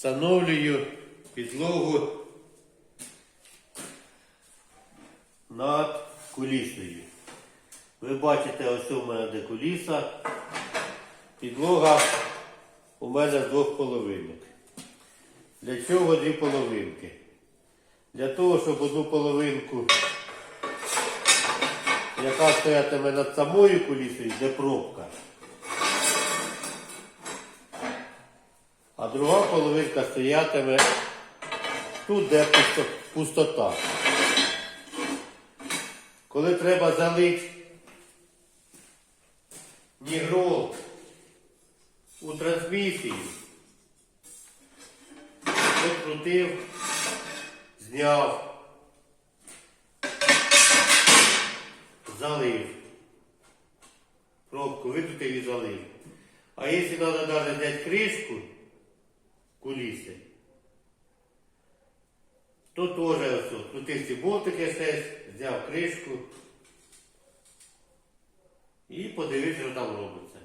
встановлюю підлогу над кулісою. Ви бачите, ось у мене де куліса. Підлога у мене двох половинок. Для чого дві половинки? Для того, щоб одну половинку, яка стоятиме над самою кулісою, де пробка. А друга половинка стоятиме тут, де пустота. Коли треба залити нігрол у трансмісію, відкрутив, зняв, залив. Пробку викрутив і залив. А якщо треба навіть взяти кришку куліси, то теж ось тут ці болтики СС, взяв кришку і подивився, що там робиться.